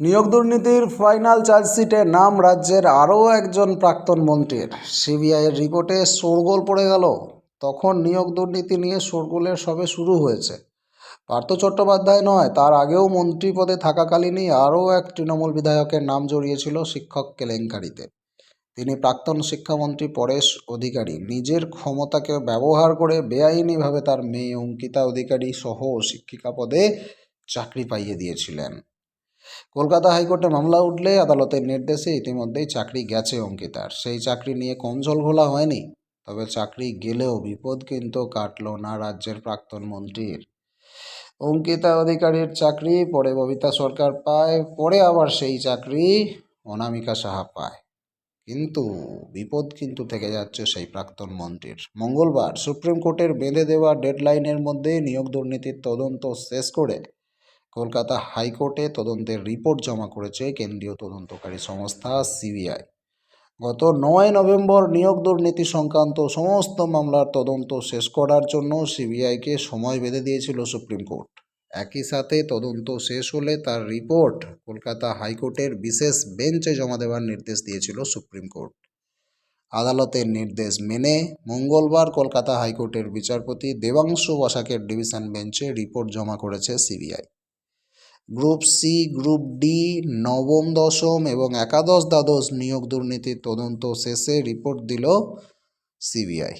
নিয়োগ দুর্নীতির ফাইনাল চার্জশিটে নাম রাজ্যের আরও একজন প্রাক্তন মন্ত্রীর। সিবিআইয়ের রিপোর্টে শোরগোল পড়ে গেল। তখন নিয়োগ দুর্নীতি নিয়ে শোরগোলের সবে শুরু হয়েছে। পার্থ চট্টোপাধ্যায় নয়, তার আগেও মন্ত্রী পদে থাকাকালীনই আরও এক তৃণমূল বিধায়কের নাম জড়িয়েছিল শিক্ষক কেলেঙ্কারিতে। তিনি প্রাক্তন শিক্ষামন্ত্রী পরেশ অধিকারী। নিজের ক্ষমতাকে ব্যবহার করে বেআইনিভাবে তার মেয়ে অঙ্কিতা অধিকারী সহ শিক্ষিকা পদে চাকরি পাইয়ে দিয়েছিলেন। কলকাতা হাইকোর্টে মামলা উঠলে আদালতের নির্দেশে ইতিমধ্যেই চাকরি গেছে অঙ্কিতার। সেই চাকরি নিয়ে কম জল ঘোলা হয়নি? তবে চাকরি গেলেও বিপদ কিন্তু কাটল না রাজ্যের প্রাক্তন মন্ত্রীর। অঙ্কিতা অধিকারীর চাকরি, পরে ববিতা সরকার পায়, পরে আবার সেই চাকরি অনামিকা সাহা পায়। কিন্তু বিপদ কিন্তু থেকে যাচ্ছে সেই প্রাক্তন মন্ত্রীর। মঙ্গলবার সুপ্রিম কোর্টের বেঁধে দেওয়া ডেডলাইনের মধ্যে নিয়োগ দুর্নীতির তদন্ত শেষ করে কলকাতা হাইকোর্টে তদন্তের রিপোর্ট জমা করেছে কেন্দ্রীয় তদন্তকারী সংস্থা সিবিআই। গত নয় নভেম্বর নিয়োগ দুর্নীতি সংক্রান্ত সমস্ত মামলার তদন্ত শেষ করার জন্য সিবিআইকে সময় বেঁধে দিয়েছিল সুপ্রিম কোর্ট। একই সাথে তদন্ত শেষ হলে তার রিপোর্ট কলকাতা হাইকোর্টের বিশেষ বেঞ্চে জমা দেওয়ার নির্দেশ দিয়েছিল সুপ্রিম কোর্ট। আদালতের নির্দেশ মেনে মঙ্গলবার কলকাতা হাইকোর্টের বিচারপতি দেবাংশু বসাকের ডিভিশন বেঞ্চে রিপোর্ট জমা করেছে CBI. Group C, group D, নবম, দশম এবং একাদশ দ্বাদশ নিয়োগ দুর্নীতির তদন্ত শেষে রিপোর্ট দিল সিবিআই।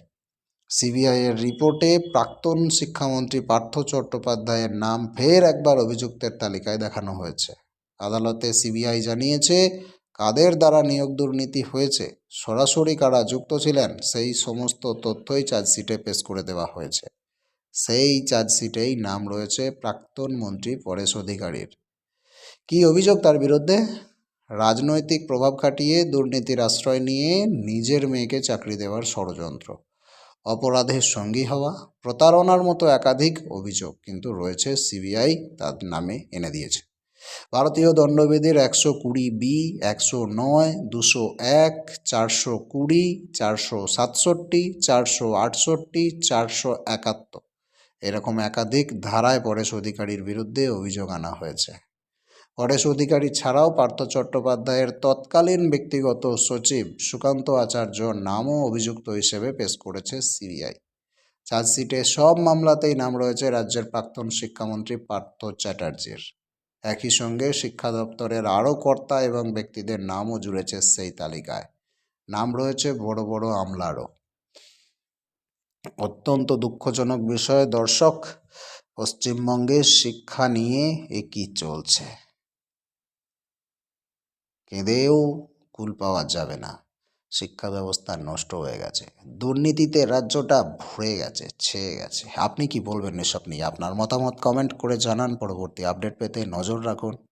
সিবিআইয়ের রিপোর্টে প্রাক্তন শিক্ষামন্ত্রী পার্থ চট্টোপাধ্যায়ের নাম ফের একবার অভিযুক্তের তালিকায় দেখানো হয়েছে। আদালতে সিবিআই জানিয়েছে, কাদের দ্বারা নিয়োগ দুর্নীতি হয়েছে, সরাসরি কারা যুক্ত ছিলেন, সেই সমস্ত তথ্যই চার্জশিটে পেশ করে দেওয়া হয়েছে। সেই চার্জশিটেই নাম রয়েছে প্রাক্তন মন্ত্রী পরেশ অধিকারীর। কী অভিযোগ তার বিরুদ্ধে? রাজনৈতিক প্রভাব খাটিয়ে দুর্নীতির আশ্রয় নিয়ে নিজের মেয়েকে চাকরি দেওয়ার ষড়যন্ত্র। অপরাধের সঙ্গী হওয়া, প্রতারণার মতো একাধিক অভিযোগ কিন্তু রয়েছে সিবিআই তার নামে এনে দিয়েছে। ভারতীয় দণ্ডবিধির একশো কুড়ি বি, একশো নয়, দুশো এক, চারশো কুড়ি, চারশো সাতষট্টি, চারশো আটষট্টি, চারশো একাত্তর। এরকম একাধিক ধারায় পরেশ অধিকারীর বিরুদ্ধে অভিযোগ আনা হয়েছে। পরেশ অধিকারী ছাড়াও পার্থ চট্টোপাধ্যায়ের তৎকালীন ব্যক্তিগত সচিব সুকান্ত আচার্য নামও অভিযুক্ত হিসেবে পেশ করেছে সিবিআই। চার্জশিটে সব মামলাতেই নাম রয়েছে রাজ্যের প্রাক্তন শিক্ষামন্ত্রী পার্থ চ্যাটার্জির। একই সঙ্গে শিক্ষা দপ্তরের আরও কর্তা এবং ব্যক্তিদের নামও জুড়েছে সেই তালিকায়। নাম রয়েছে বড় বড় আমলারও। অত্যন্ত দুঃখজনক বিষয়, দর্শক পশ্চিমবঙ্গের শিক্ষা নিয়ে এ কী চলছে। কেঁদেও কুল পাওয়া যাবে না। শিক্ষা ব্যবস্থা নষ্ট হয়ে গেছে। দুর্নীতিতে রাজ্যটা ভরে গেছে, ছেয়ে গেছে। আপনি কি বলবেন এসব নিয়ে? আপনার মতামত কমেন্ট করে জানান। পরবর্তী আপডেট পেতে নজর রাখুন।